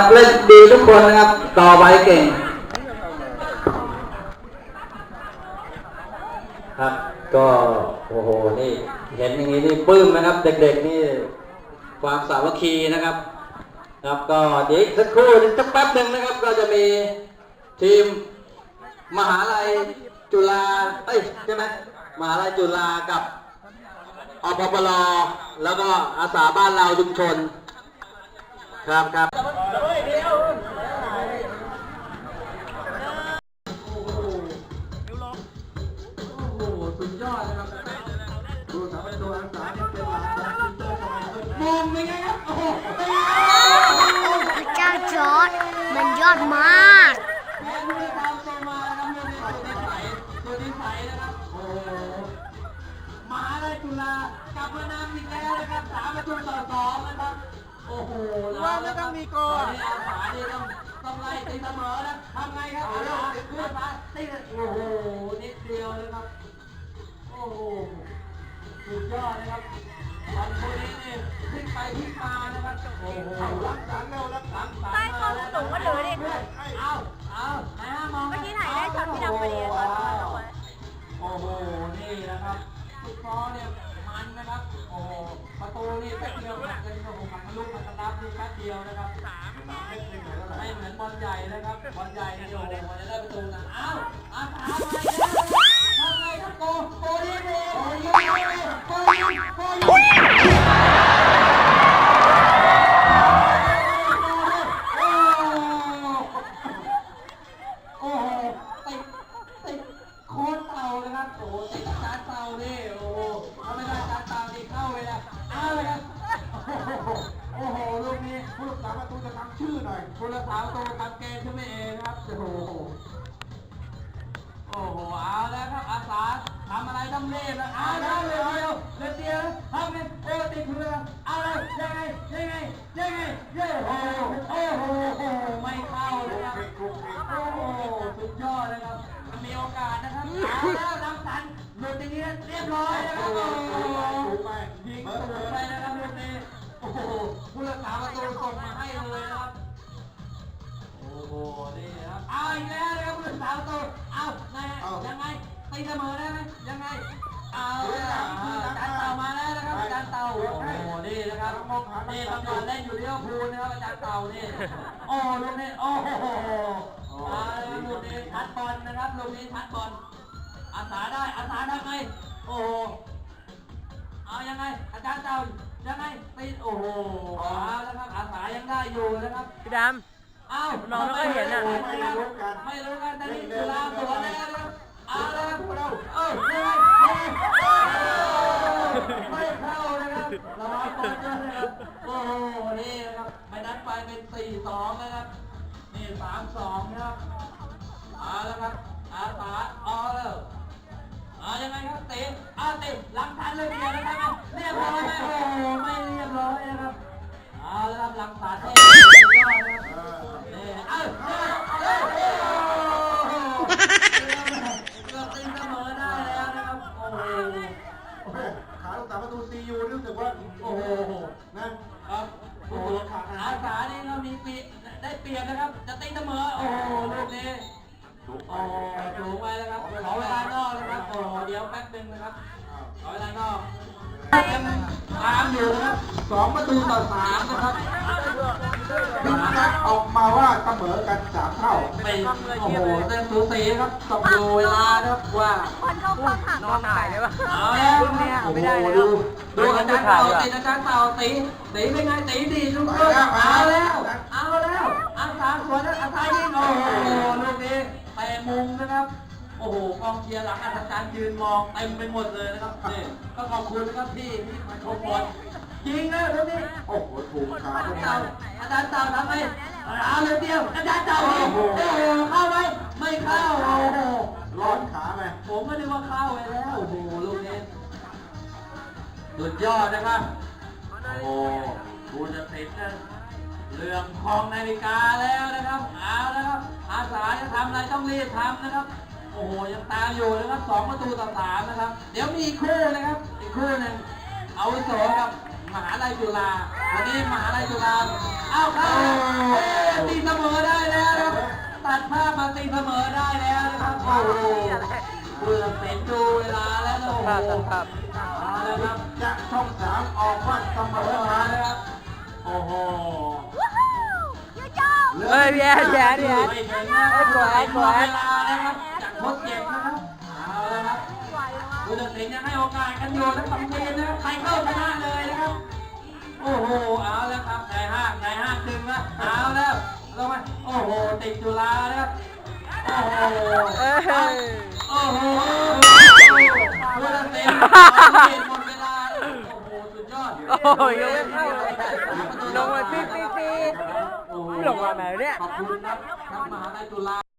นะครับเล่นดีทุกคนนะครับ ต่อไปเก่ง ครับก็โอ้โหนี่เห็นอย่างนี้นี่ปลื้มนะครับ เด็กๆนี่ความสามัคคีนะครับครับก็เดี๋ยวสักครู่สักแป๊บหนึ่งนะครับ ก็จะมีทีมมหาลัยจุฬาเอ้ยใช่ไหมมหาลัยจุฬากับอปปลแล้วก็อาสาบ้านเราชุมชนครับครับ สามตัวอังเนี่ยเป็นหลักของทีมเตอทำไมมองเป็นไงครับ โอ้โหพระเจ้าจอร์ดมันยอดมากแพ้ผู้ได้ตามตัวมานะครับตัวนี้ตัวนิสัยนะครับ โอ้โหมหาลัยจุฬากลับมานำอีกแล้วนะครับสามประตูต่อสองนะครับ โอ้โหว่าไม่ต้องมีกอดอาสานี่ต้องต้องไล่ตีเสมอนะทำไงครับอาสาเพื่อนมาตีโอ้โหนิดเดียวนะครับ โอ้โห สุดยอดนะครับตอนคนนี้นี่พลิกไปพลิกมานะครับโอ้โหรักสันแล้วรักสันสันใต้ข้อมือสูงก็เหลือดิ เอาเอาไหนฮะมองเมื่อกี้ถ่ายได้ช็อตพี่ดำพอดีตอนที่เราลงมาโอ้โห นี่นะครับฟุตบอลเนี่ยมันนะครับ โอ้โห ประตูนี่แป๊บเดียวหักกันโอ้โหมันทะลุมันกระดับนี่แป๊บเดียวนะครับไม่เหมือนบอลใหญ่นะครับ บอลใหญ่เนี่ยโอ้โหมันจะได้ประตูนะเอ้าอาสามา ผู้รักษาประตูทำเกมขึ้นมาเองครับ โอ้โห โอ้โห เอาแล้วครับอาสาทำอะไรต้องรีบนะเอาแล้วเร็วเดียวเร็วเดียวทำเป็นโอติดเรือเอาเลยยังไงยังไงยังไงเย้โอ้โหโอ้โหไม่เข้าเลยครับโอ้โหสุดยอดเลยครับมีโอกาสนะครับเอาแล้วน้ำสันหลุดอย่างนี้เรียบร้อยนะครับโอ้โหยิงสูงไปนะครับลูกนี้โอ้โหผู้รักษาประตูส่งมาให้เลยนะครับ เอาอีกแล้วนะครับผู้รักษาประตูเอาไงยังไงตีเสมอได้ไหมยังไง เอาแล้วจานเต่ามาแล้วนะครับอาจารย์เต่าโอ้โหนี่นะครับนี่ทำงานเล่นอยู่เลี้ยวภูลนะครับอาจารย์เต่านี่โอ้ลูกนี้โอ้โหมาเลยครับลูกนี้ทัดบอลนะครับลูกนี้ทัดบอลอาสาได้อาสาทำไงโอ้โหเอายังไง อาจารย์เต่ายังไงตีโอ้โหเอาแล้วครับอาสายังได้อยู่นะครับ พี่ดเอ้ามองไม่ค่อยเห็นอะไม่รู้กันไม่รู้กันแต่นี่จุฬาสวนแล้วนะครับเอาแล้วครับเราเอ้ยยังไงยังไงไม่เข้านะครับระวังบอลด้วยนะครับโอ้โหนี่นะครับไม่นัดไปเป็นสี่สองนะครับนี่สามสองนะครับเอาแล้วครับอาสาเอาแล้วเอายังไงครับเตะเอาเตะหลังทันเลยเดียวนะครับเรียบร้อยไหมโอ้โหไม่เรียบร้อยนะครับเอาละครับหลังสาเท่สุ ว่าโอ้โหนะครับโอ้โหอาสานี่เรามีปีได้เปรียบนะครับ จะตีเสมอ โอ้โหลูกนี้โอ้โหสูกไปแล้วครับขอเวลานอกนะครับ โอ้โหเดี๋ยวแป๊บหนึงนะครับขอเวลานอกตามอยู่นะครับสองประตูต่อสามนะครับ นัดออกมาว่าเสมอกันสามเท่า เป็นโอ้โหเต้นสูสีครับตบดูเวลานะครับว่าำคนเข้ากล้องหักนอนถ่ายได้ปะเอาแล้วรุ่นเนี้ยโอ้โหไม่ได้แล้วดูดูอาจารย์เต่าตีอาจารย์เต่าตีตีเป็นไงตีดีลูกเอ้ยเอาแล้ว เอาแล้วอาสาสวนอาสายิงโอ้โหลูกนี้เตะมุมนะครับโอ้โหกองเชียร์หลังอาจารย์ยืนมองเต็มไปหมดเลยนะครับนี่ก็ขอบคุณนะครับที่ที่มาชมบอล ยิงนะลูกนี้โอ้โหถูกขาอาทุกจารเท่าย์เต่าอาจารย์เต่าทำไมเอาเลยเดียวอาจารย์เต่าโอ้โหเข้าไหมไม่เข้าโอ้โหร้อนขาไหมผมไม่ได้ว่าเข้าไปแล้วโอ้โหลูกนี้สุดยอดนะครับโอ้โหดูจะติดนะเรื่องของนาฬิกาแล้วนะครับเอาแล้วครับอาสาจะทำอะไรต้องรีบทำนะครับ โอ้โหยังตามอยู่นะครับสองประตูต่อสามนะครับ เดี๋ยวมีอีกคู่นะครับ อีกคู่หนึ่งเอาวุโสกับ มหาลัยจุฬาอันนี้มหาลัยจุฬาเอาเข้าเอ้ยตีเสมอได้แล้วนะครับตัดภาพมาตีเสมอได้แล้วนะครับโอ้โหเบื่อเป็นดูเวลาแล้วนะโอ้โหเอาแล้วครับจะช่องสามออกว่าเสมเอาอแล้วมานะครับโอ้โหเฮ้ยพี่แอนพี่แอนพี่แอนไม่ถึงนะไอ้กวาดกวาดเวลานะครับจากทดเจ็บนะครับ ผู้ตัดสินยังให้โอกาสกันอยู่ทั้งสองทีมนะครับใครเข้าชนะเลยนะครับ โอ้โห เอาแล้วครับนายห้างนายห้างดึงนะเอาแล้วลงมาโอ้โห ติดจุฬานะครับ โอ้โหเอ้ยโอ้โหผู้ตัดสินหมดเวลา โอ้โห สุดยอดโอ้ยยังไม่เข้าเลยลงมาปิ๊กปิ๊กปิ๊กโอ้โหลงมาไหนเนี่ย ขอบคุณครับทั้งมหาลัยจุฬา